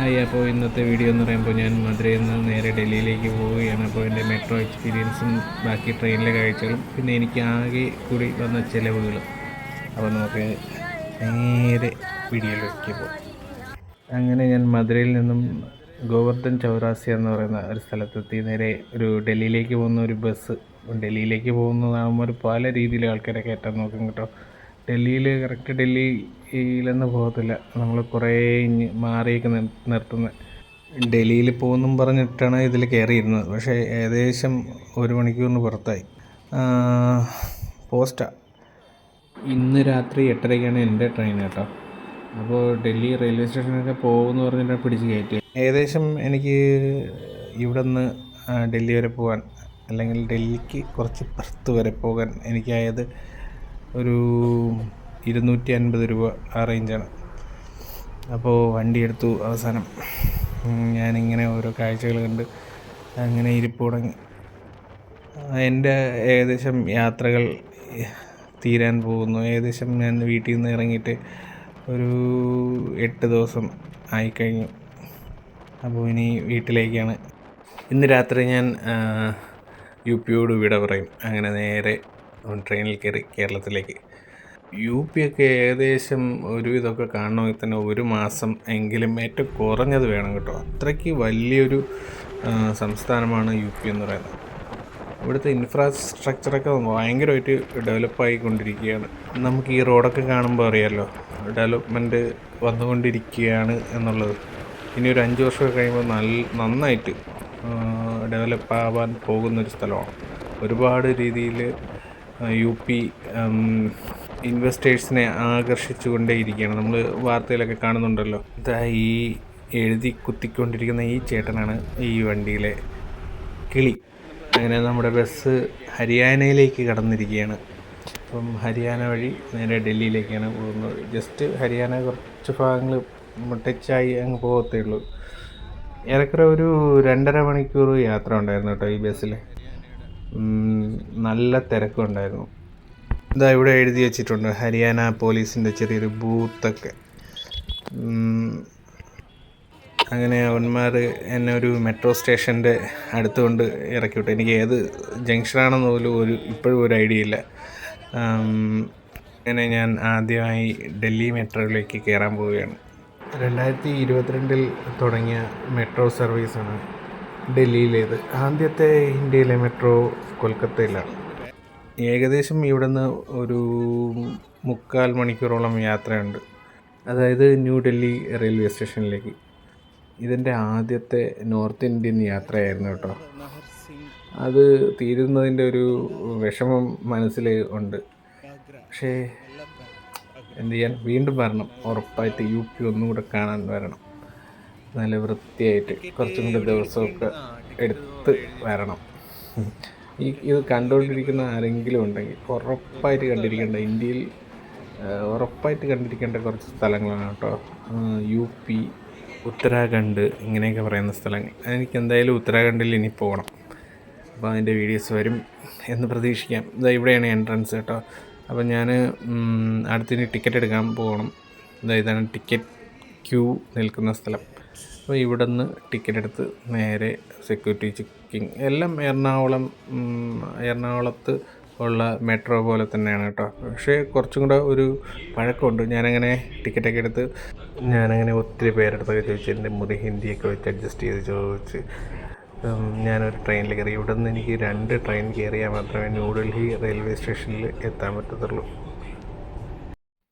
Hi അപ്പോൾ ഇന്നത്തെ video എന്ന് പറയുമ്പോൾ ഞാൻ മധുരയിൽ നിന്ന് നേരെ ഡൽഹിയിലേക്ക് പോവുകയാണ്. അപ്പോൾ എന്റെ മെട്രോ എക്സ്പീരിയൻസും ബാക്കി ട്രെയിനിലെ കാഴ്ചകളും പിന്നെ എനിക്ക് ആകെ കൂടി വന്ന ചിലവുകളും. അപ്പോൾ നമുക്ക് നേരെ വീഡിയോയിലേക്ക് പോകും. അങ്ങനെ ഞാൻ മധുരയിൽ നിന്നും ഗോവർദ്ധൻ ചൗറാസി എന്ന് പറയുന്ന ഒരു സ്ഥലത്തെത്തി. നേരെ ഒരു ഡൽഹിയിലേക്ക് പോകുന്ന ഒരു ബസ് ഡൽഹിയിലേക്ക് പോകുന്നതാകുമ്പോൾ പല രീതിയിൽ ആൾക്കാരെ കയറ്റാൻ നോക്കും കേട്ടോ. ഡൽഹിയിൽ കറക്റ്റ് ഡൽഹിയിലൊന്നും പോകത്തില്ല. നമ്മൾ കുറേ ഇഞ്ഞ് മാറിയൊക്കെ നിർ- നിർത്തുന്നത് ഡൽഹിയിൽ പോകുമെന്നും പറഞ്ഞിട്ടാണ് ഇതിൽ കയറിയിരുന്നത്. പക്ഷേ ഏകദേശം ഒരു മണിക്കൂറിന് പുറത്തായി. പോസ്റ്റാ. ഇന്ന് രാത്രി എട്ടരയ്ക്കാണ് എന്റെ ട്രെയിൻ കേട്ടോ. അപ്പോൾ ഡൽഹി റെയിൽവേ സ്റ്റേഷനൊക്കെ പോകുമെന്ന് പറഞ്ഞിട്ടാണ് പിടിച്ച് കയറ്റി ഏകദേശം എനിക്ക് ഇവിടെ നിന്ന് ഡൽഹി വരെ പോകാൻ അല്ലെങ്കിൽ ഡൽഹിക്ക് കുറച്ച് പുറത്ത് വരെ പോകാൻ എനിക്കായത് ഒരു ഇരുന്നൂറ്റി അൻപത് രൂപ ആ റേഞ്ചാണ്. അപ്പോൾ വണ്ടി എടുത്തു അവസാനം. ഞാനിങ്ങനെ ഓരോ കാഴ്ചകൾ കണ്ട് അങ്ങനെ ഇരിപ്പ് തുടങ്ങി എന്റെ ഏകദേശം യാത്രകൾ തീരാൻ പോകുന്നു. ഏകദേശം ഞാൻ വീട്ടിൽ നിന്ന് ഇറങ്ങിയിട്ട് ഒരു എട്ട് ദിവസം ആയിക്കഴിഞ്ഞു. അപ്പോൾ ഇനി വീട്ടിലേക്കാണ്. ഇന്ന് രാത്രി ഞാൻ യു പിയോട് വിട പറയും. അങ്ങനെ നേരെ ട്രെയിനിൽ കയറി കേരളത്തിലേക്ക്. യു പി ഒക്കെ ഏകദേശം ഒരു ഇതൊക്കെ കാണണമെങ്കിൽ തന്നെ ഒരു മാസം എങ്കിലും ഏറ്റവും കുറഞ്ഞത് വേണം കേട്ടോ. അത്രയ്ക്ക് വലിയൊരു സംസ്ഥാനമാണ് യു പി എന്ന് പറയുന്നത്. ഇവിടുത്തെ ഇൻഫ്രാസ്ട്രക്ചറൊക്കെ ഭയങ്കരമായിട്ട് ഡെവലപ്പായിക്കൊണ്ടിരിക്കുകയാണ് നമുക്ക് ഈ റോഡൊക്കെ കാണുമ്പോൾ അറിയാമല്ലോ ഡെവലപ്മെന്റ് വന്നുകൊണ്ടിരിക്കുകയാണ് എന്നുള്ളത്. ഇനി ഒരു അഞ്ച് വർഷമൊക്കെ കഴിയുമ്പോൾ നല്ല നന്നായിട്ട് ഡെവലപ്പ് ആവാൻ പോകുന്നൊരു സ്ഥലമാണ്. ഒരുപാട് രീതിയിൽ യു പി ഇൻവെസ്റ്റേഴ്സിനെ ആകർഷിച്ചുകൊണ്ടേയിരിക്കുകയാണ്. നമ്മൾ വാർത്തയിലൊക്കെ കാണുന്നുണ്ടല്ലോ. ഇതാ ഈ എഴുതി കുത്തിക്കൊണ്ടിരിക്കുന്ന ഈ ചേട്ടനാണ് ഈ വണ്ടിയിലെ കിളി. അങ്ങനെ നമ്മുടെ ബസ് ഹരിയാനയിലേക്ക് കടന്നിരിക്കുകയാണ്. അപ്പം ഹരിയാന വഴി നേരെ ഡൽഹിയിലേക്കാണ് പോകുന്നത്. ജസ്റ്റ് ഹരിയാന കുറച്ച് ഭാഗങ്ങൾ ടച്ചായി അങ്ങ് പോകത്തേ ഉള്ളൂ ഏറെക്കുറെ ഒരു രണ്ടര മണിക്കൂർ യാത്ര ഉണ്ടായിരുന്നു കേട്ടോ ഈ ബസ്സിൽ നല്ല തിരക്കുണ്ടായിരുന്നു. ഇതാ ഇവിടെ എഴുതി വെച്ചിട്ടുണ്ട്. ഹരിയാന പോലീസിന്റെ ചെറിയൊരു ബൂത്തൊക്കെ. അങ്ങനെ അവന്മാർ എന്നെ ഒരു മെട്രോ സ്റ്റേഷന്റെ അടുത്തുകൊണ്ട് ഇറക്കി വിട്ടു എനിക്ക് ഏത് ജംഗ്ഷനാണെന്ന് പോലും ഒരു ഇപ്പോഴും ഒരു ഐഡിയ ഇല്ല. അങ്ങനെ ഞാൻ ആദ്യമായി ഡൽഹി മെട്രോയിലേക്ക് കയറാൻ പോവുകയാണ്. രണ്ടായിരത്തി ഇരുപത്തിരണ്ടിൽ തുടങ്ങിയ മെട്രോ സർവീസാണ് ഡൽഹിയിലേത്? ആദ്യത്തെ ഇന്ത്യയിലെ മെട്രോ കൊൽക്കത്തയിലാണ്. ഏകദേശം ഇവിടുന്ന് ഒരു മുക്കാൽ മണിക്കൂറോളം യാത്രയുണ്ട്. അതായത് ന്യൂ ഡൽഹി റെയിൽവേ സ്റ്റേഷനിലേക്ക്. ഇതിന്റെ ആദ്യത്തെ നോർത്ത് ഇന്ത്യൻ യാത്രയായിരുന്നു കേട്ടോ. അത് തീരുന്നതിന്റെ ഒരു വിഷമം മനസ്സിൽ ഉണ്ട്. പക്ഷേ എന്ത് ചെയ്യാൻ? വീണ്ടും വരണം. ഉറപ്പായിട്ട് യു പി ഒന്നും കൂടെ കാണാൻ വരണം. നല്ല വൃത്തിയായിട്ട് കുറച്ചും കൂടി ദിവസമൊക്കെ എടുത്ത് വരണം. ഈ ഇത് കണ്ടുകൊണ്ടിരിക്കുന്ന ആരെങ്കിലും ഉണ്ടെങ്കിൽ ഉറപ്പായിട്ട് കണ്ടിരിക്കേണ്ട ഇന്ത്യയിൽ ഉറപ്പായിട്ട് കണ്ടിരിക്കേണ്ട കുറച്ച് സ്ഥലങ്ങളാണ് കേട്ടോ. യു പി ഉത്തരാഖണ്ഡ് ഇങ്ങനെയൊക്കെ പറയുന്ന സ്ഥലങ്ങൾ. എനിക്ക് എന്തായാലും ഉത്തരാഖണ്ഡിൽ ഇനി പോകണം. അപ്പോൾ അതിന്റെ വീഡിയോസ് വരും എന്ന് പ്രതീക്ഷിക്കാം. ഇതാ ഇവിടെയാണ് എൻട്രൻസ് കേട്ടോ. അപ്പോൾ ഞാൻ അടുത്തിന് ടിക്കറ്റ് എടുക്കാൻ പോകണം. ഇതാ ഇതാണ് ടിക്കറ്റ് ക്യൂ നിൽക്കുന്ന സ്ഥലം. അപ്പോൾ ഇവിടെ നിന്ന് ടിക്കറ്റ് എടുത്ത് നേരെ സെക്യൂരിറ്റി ചെക്കിങ് എല്ലാം എറണാകുളം എറണാകുളത്ത് ഉള്ള മെട്രോ പോലെ തന്നെയാണ് കേട്ടോ. പക്ഷേ കുറച്ചും കൂടെ ഒരു പഴക്കമുണ്ട്. ഞാനങ്ങനെ ടിക്കറ്റൊക്കെ എടുത്ത് ഞാനങ്ങനെ ഒത്തിരി പേരെടുത്തൊക്കെ ചോദിച്ചു എന്റെ മുറി ഹിന്ദിയൊക്കെ വെച്ച് അഡ്ജസ്റ്റ് ചെയ്ത് ചോദിച്ച് ഞാനൊരു ട്രെയിനിൽ കയറി. ഇവിടെ നിന്ന് എനിക്ക് രണ്ട് ട്രെയിൻ കയറിയാൽ മാത്രമേ ന്യൂഡൽഹി റെയിൽവേ സ്റ്റേഷനിൽ എത്താൻ പറ്റത്തുള്ളൂ.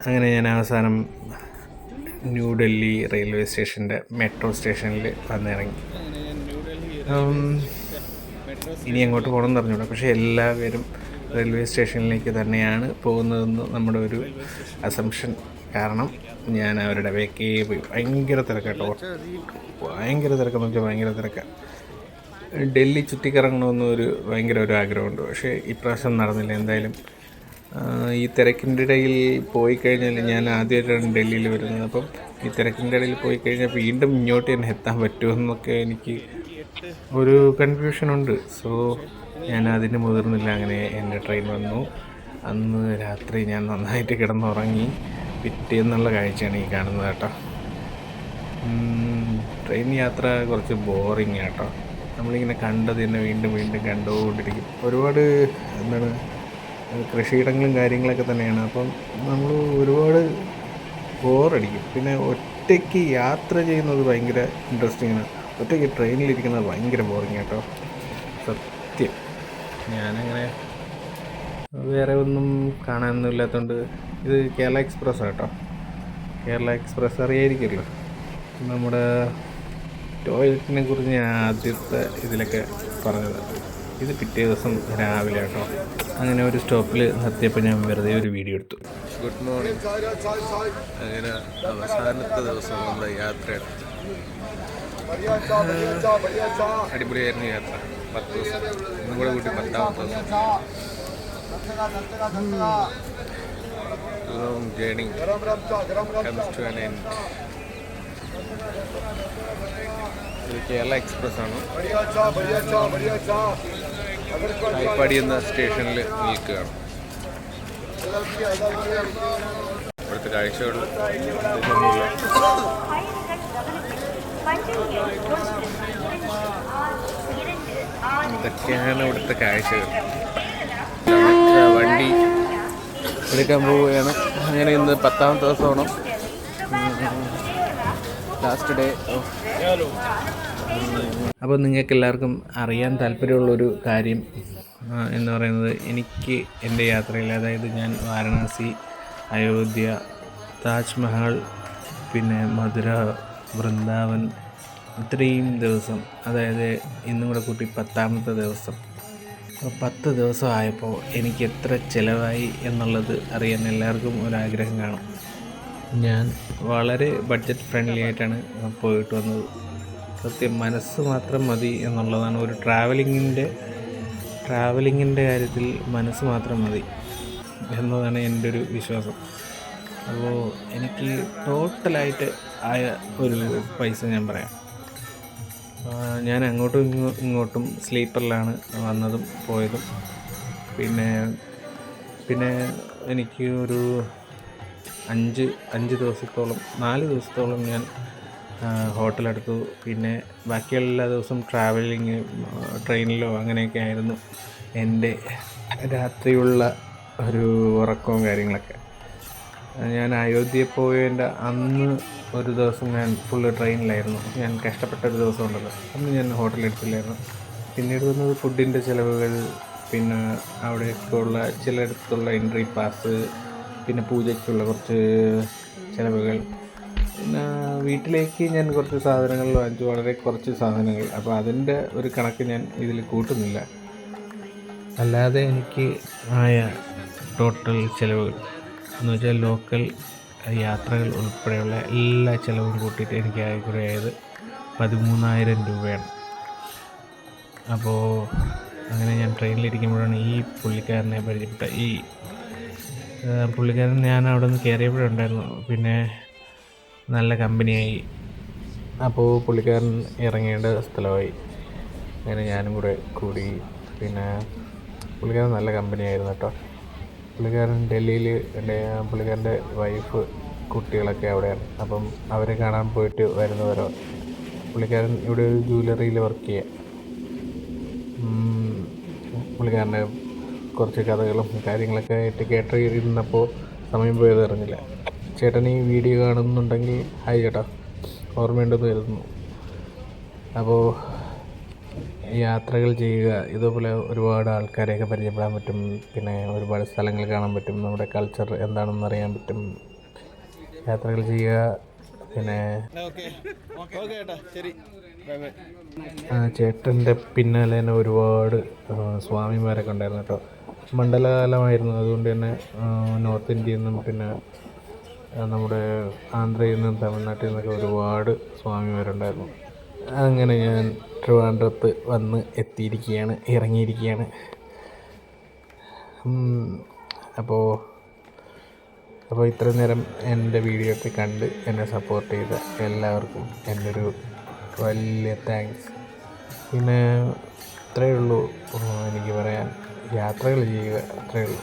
അങ്ങനെ ഞാൻ അവസാനം ന്യൂഡൽഹി റെയിൽവേ സ്റ്റേഷന്റെ മെട്രോ സ്റ്റേഷനിൽ വന്നിറങ്ങി. ഇനി എങ്ങോട്ട് പോകണമെന്ന് അറിഞ്ഞൂടാ പക്ഷേ എല്ലാവരും റെയിൽവേ സ്റ്റേഷനിലേക്ക് തന്നെയാണ് പോകുന്നതെന്ന് നമ്മുടെ ഒരു അസംഷൻ കാരണം ഞാൻ അവരുടെ വേക്കേ പോയി. ഭയങ്കര തിരക്കാട്ടോ. ഭയങ്കര തിരക്കെന്ന് വെച്ചാൽ ഭയങ്കര തിരക്കാണ് ഡൽഹി ചുറ്റിക്കറങ്ങണമെന്നൊരു ഭയങ്കര ഒരു ആഗ്രഹമുണ്ട്. പക്ഷേ ഇപ്രാവശ്യം നടന്നില്ല. എന്തായാലും ഈ തിരക്കിന്റെ ഇടയിൽ പോയി കഴിഞ്ഞാൽ ഞാൻ ആദ്യമായിട്ടാണ് ഡൽഹിയിൽ വരുന്നത്. അപ്പം ഈ തിരക്കിന്റെ ഇടയിൽ പോയി കഴിഞ്ഞാൽ വീണ്ടും ഇങ്ങോട്ട് തന്നെ എത്താൻ പറ്റുമെന്നൊക്കെ എനിക്ക് ഒരു കൺഫ്യൂഷനുണ്ട് സോ ഞാൻ അതിന് മുതിർന്നില്ല. അങ്ങനെ എന്റെ ട്രെയിൻ വന്നു. അന്ന് രാത്രി ഞാൻ നന്നായിട്ട് കിടന്നുറങ്ങി. പിറ്റേന്നുള്ള കാഴ്ചയാണ് ഈ കാണുന്നത് കേട്ടോ. ട്രെയിൻ യാത്ര കുറച്ച് ബോറിങ് കേട്ടോ. നമ്മളിങ്ങനെ കണ്ടത് തന്നെ വീണ്ടും വീണ്ടും കണ്ടുകൊണ്ടിരിക്കും. ഒരുപാട് എന്താണ് കൃഷിയിടങ്ങളും കാര്യങ്ങളൊക്കെ തന്നെയാണ്. അപ്പം നമ്മൾ ഒരുപാട് ബോറടിക്കും. പിന്നെ ഒറ്റയ്ക്ക് യാത്ര ചെയ്യുന്നത് ഭയങ്കര ഇൻട്രസ്റ്റിംഗ് ആണ്. ഒറ്റയ്ക്ക് ട്രെയിനിലിരിക്കുന്നത് ഭയങ്കര ബോറിങ് കേട്ടോ സത്യം. ഞാനങ്ങനെ വേറെ ഒന്നും കാണാനൊന്നും ഇല്ലാത്തതുകൊണ്ട് ഇത് കേരള എക്സ്പ്രസ് കേട്ടോ. കേരള എക്സ്പ്രസ് അറിയായിരിക്കുമല്ലോ. നമ്മുടെ ടോയ്ലറ്റിനെ കുറിച്ച് ഞാൻ ആദ്യത്തെ ഇതിലൊക്കെ പറഞ്ഞത്. ഇത് പിറ്റേ ദിവസം രാവിലെ കേട്ടോ. അങ്ങനെ ഒരു സ്റ്റോപ്പിൽ നിർത്തിയപ്പോൾ ഞാൻ വെറുതെ ഒരു വീഡിയോ എടുത്തു. ഗുഡ് മോർണിംഗ് അങ്ങനെ അവസാനത്തെ ദിവസം നമ്മുടെ യാത്ര അടിപൊളിയായിരുന്നു യാത്ര. പത്ത് ദിവസം. ഇന്നും കൂടെ കൂട്ടി പത്താമത്തെ ദിവസം. Long journey comes to an end Kerala express ആണ് ഹൈപ്പാടി എന്ന സ്റ്റേഷനിൽ നിൽക്കുകയാണ്. ഇവിടുത്തെ കാഴ്ചകൾ. ഇതൊക്കെയാണ് ഇവിടുത്തെ കാഴ്ചകൾ. വണ്ടി എടുക്കാൻ പോവുകയാണ്. അങ്ങനെ ഇന്ന് പത്താമത്തെ ദിവസമാണ്? ലാസ്റ്റ് ഡേ അപ്പോൾ നിങ്ങൾക്ക് എല്ലാവർക്കും അറിയാൻ താല്പര്യമുള്ളൊരു കാര്യം എന്ന് പറയുന്നത് എനിക്ക് എന്റെ യാത്രയിൽ അതായത് ഞാൻ വാരണാസി അയോധ്യ താജ്മഹൽ പിന്നെ മധുര വൃന്ദാവൻ ഇത്രയും ദിവസം അതായത് ഇന്നും കൂടെ കൂട്ടി പത്താമത്തെ ദിവസം. പത്ത് ദിവസമായപ്പോൾ എനിക്ക് എത്ര ചിലവായി എന്നുള്ളത് അറിയാൻ എല്ലാവർക്കും ഒരാഗ്രഹം കാണും. ഞാൻ വളരെ ബഡ്ജറ്റ് ഫ്രണ്ട്ലി ആയിട്ടാണ് പോയിട്ട് വന്നത്. സത്യം മനസ്സ് മാത്രം മതി എന്നുള്ളതാണ്. ഒരു ട്രാവലിങ്ങിന്റെ ട്രാവലിങ്ങിന്റെ കാര്യത്തിൽ മനസ്സ് മാത്രം മതി എന്നതാണ് എന്റെ ഒരു വിശ്വാസം. അപ്പോൾ എനിക്ക് ടോട്ടലായിട്ട് ആയ ഒരു പൈസ ഞാൻ പറയാം. ഞാൻ അങ്ങോട്ടും ഇങ്ങോ- ഇങ്ങോട്ടും സ്ലീപ്പറിലാണ് വന്നതും പോയതും. പിന്നെ പിന്നെ എനിക്ക് ഒരു അഞ്ച് അഞ്ച് ദിവസത്തോളം നാല് ദിവസത്തോളം ഞാൻ ഹോട്ടലെടുത്തു. പിന്നെ ബാക്കിയുള്ള എല്ലാ ദിവസവും ട്രാവലിങ് ട്രെയിനിലോ അങ്ങനെയൊക്കെ ആയിരുന്നു എന്റെ രാത്രിയുള്ള ഒരു ഉറക്കവും കാര്യങ്ങളൊക്കെ. ഞാൻ അയോധ്യയിൽ പോയതിന്റെ അന്ന് ഒരു ദിവസം ഞാൻ ഫുള്ള് ട്രെയിനിലായിരുന്നു. ഞാൻ കഷ്ടപ്പെട്ട ഒരു ദിവസം ഉണ്ടല്ലോ അന്ന് ഞാൻ ഹോട്ടലെടുത്തില്ലായിരുന്നു. പിന്നീട് വന്നത് ഫുഡിന്റെ ചിലവുകൾ പിന്നെ അവിടെയൊക്കെ ഉള്ള ചിലയിടത്തുള്ള എൻട്രി പാസ് പിന്നെ പൂജയ്ക്കുള്ള കുറച്ച് ചിലവുകൾ. പിന്നെ വീട്ടിലേക്ക് ഞാൻ കുറച്ച് സാധനങ്ങൾ വാങ്ങിച്ചു. വളരെ കുറച്ച് സാധനങ്ങൾ. അപ്പോൾ അതിന്റെ ഒരു കണക്ക് ഞാൻ ഇതിൽ കൂട്ടുന്നില്ല. അല്ലാതെ എനിക്ക് ആയ ടോട്ടൽ ചിലവുകൾ എന്ന് വെച്ചാൽ ലോക്കൽ യാത്രകൾ ഉൾപ്പെടെയുള്ള എല്ലാ ചിലവും കൂട്ടിയിട്ട് എനിക്ക് ആയത് പതിമൂന്നായിരം രൂപയാണ്. അപ്പോൾ അങ്ങനെ ഞാൻ ട്രെയിനിലിരിക്കുമ്പോഴാണ് ഈ പുള്ളിക്കാരനെ പരിചയപ്പെട്ട ഈ പുള്ളിക്കാരൻ ഞാൻ അവിടെ നിന്ന് കയറിയപ്പോഴുണ്ടായിരുന്നു പിന്നെ നല്ല കമ്പനിയായി. അപ്പോൾ പുള്ളിക്കാരൻ ഇറങ്ങേണ്ട സ്ഥലമായി. അങ്ങനെ ഞാനും കൂടെ കൂടി. പിന്നെ പുള്ളിക്കാരൻ നല്ല കമ്പനിയായിരുന്നു കേട്ടോ. പുള്ളിക്കാരൻ ഡൽഹിയിൽ എന്റെ പുള്ളിക്കാരന്റെ വൈഫ് കുട്ടികളൊക്കെ അവിടെയാണ്. അപ്പം അവരെ കാണാൻ പോയിട്ട് വരുന്നവരോ? പുള്ളിക്കാരൻ ഇവിടെ ഒരു ജ്വല്ലറിയിൽ വർക്ക് ചെയ്യുക പുള്ളിക്കാരന്റെ കുറച്ച് കഥകളും കാര്യങ്ങളൊക്കെ ആയിട്ട് കേട്ടിരുന്നപ്പോൾ സമയം പോയത് അറിഞ്ഞില്ല. ചേട്ടൻ ഈ വീഡിയോ കാണുന്നുണ്ടെങ്കിൽ ഹായ് ചേട്ടാ ഓർമ്മയുണ്ടെന്ന് കരുതുന്നു. അപ്പോൾ യാത്രകൾ ചെയ്യുക ഇതുപോലെ ഒരുപാട് ആൾക്കാരെയൊക്കെ പരിചയപ്പെടാൻ പറ്റും പിന്നെ ഒരുപാട് സ്ഥലങ്ങൾ കാണാൻ പറ്റും നമ്മുടെ കൾച്ചർ എന്താണെന്ന് അറിയാൻ പറ്റും. യാത്രകൾ ചെയ്യുക പിന്നെ ആ ചേട്ടന്റെ പിന്നാലെ തന്നെ ഒരുപാട് സ്വാമിമാരൊക്കെ ഉണ്ടായിരുന്നു കേട്ടോ. മണ്ഡലകാലമായിരുന്നു. അതുകൊണ്ട് തന്നെ നോർത്ത് ഇന്ത്യയിൽ നിന്നും പിന്നെ നമ്മുടെ ആന്ധ്രയിൽ നിന്നും തമിഴ്നാട്ടിൽ നിന്നൊക്കെ ഒരുപാട് സ്വാമിമാരുണ്ടായിരുന്നു. അങ്ങനെ ഞാൻ ട്രിവാൻഡ്രത്ത് വന്ന് എത്തിയിരിക്കുകയാണ് ഇറങ്ങിയിരിക്കുകയാണ്. അപ്പോൾ അപ്പോൾ ഇത്ര നേരം എന്റെ വീഡിയോ ഒക്കെ കണ്ട് എന്നെ സപ്പോർട്ട് ചെയ്ത എല്ലാവർക്കും എന്റെ ഒരു വലിയ താങ്ക്സ് പിന്നെ ഇത്രയേ ഉള്ളൂ എനിക്ക് പറയാൻ. യാത്രകൾ ചെയ്യുക അത്രയേ ഉള്ളൂ.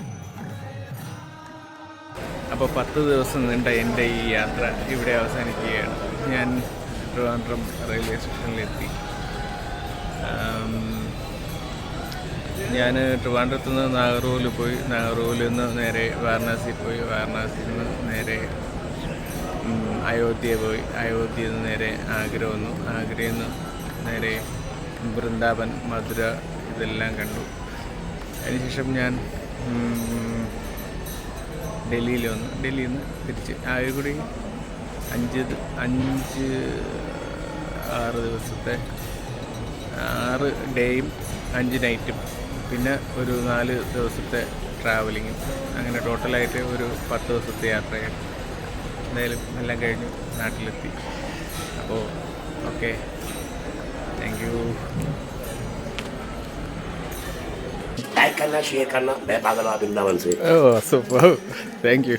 അപ്പോൾ പത്ത് ദിവസം നീണ്ട എന്റെ ഈ യാത്ര ഇവിടെ അവസാനിക്കുകയാണ്. ഞാൻ ട്രിവാൻഡ്രം റെയിൽവേ സ്റ്റേഷനിലെത്തി. ഞാൻ ട്രിവാൻഡ്രത്തു നിന്ന് നാഗർകോവിൽ പോയി നാഗർകോവിൽ നിന്ന് നേരെ വാരണാസി പോയി വാരണാസിയിൽ നിന്ന് നേരെ അയോധ്യ പോയി. അയോധ്യയിൽ നിന്ന് നേരെ ആഗ്ര വന്നു. ആഗ്രയിൽ നിന്ന് നേരെ വൃന്ദാവൻ മധുര ഇതെല്ലാം കണ്ടു. അതിനുശേഷം ഞാൻ ഡൽഹിയിൽ വന്നു. ഡൽഹിയിൽ നിന്ന് തിരിച്ച് ആകെ കൂടി അഞ്ച് അഞ്ച് ആറ് ദിവസത്തെ ആറ് ഡേയും അഞ്ച് നൈറ്റും. പിന്നെ ഒരു നാല് ദിവസത്തെ ട്രാവലിങ്ങും. അങ്ങനെ ടോട്ടലായിട്ട് ഒരു പത്ത് ദിവസത്തെ യാത്രയാണ് എന്തായാലും എല്ലാം കഴിഞ്ഞു നാട്ടിലെത്തി. അപ്പോൾ ഓക്കെ. Thank you. ಐಕನ್ನ ಶೇಖನ್ನ ಬೇ ಬಾಗಲ ಬಿಂದಾವನ್ ಸೇ ಓ ಸೂಪರ್ ಥ್ಯಾಂಕ್ ಯು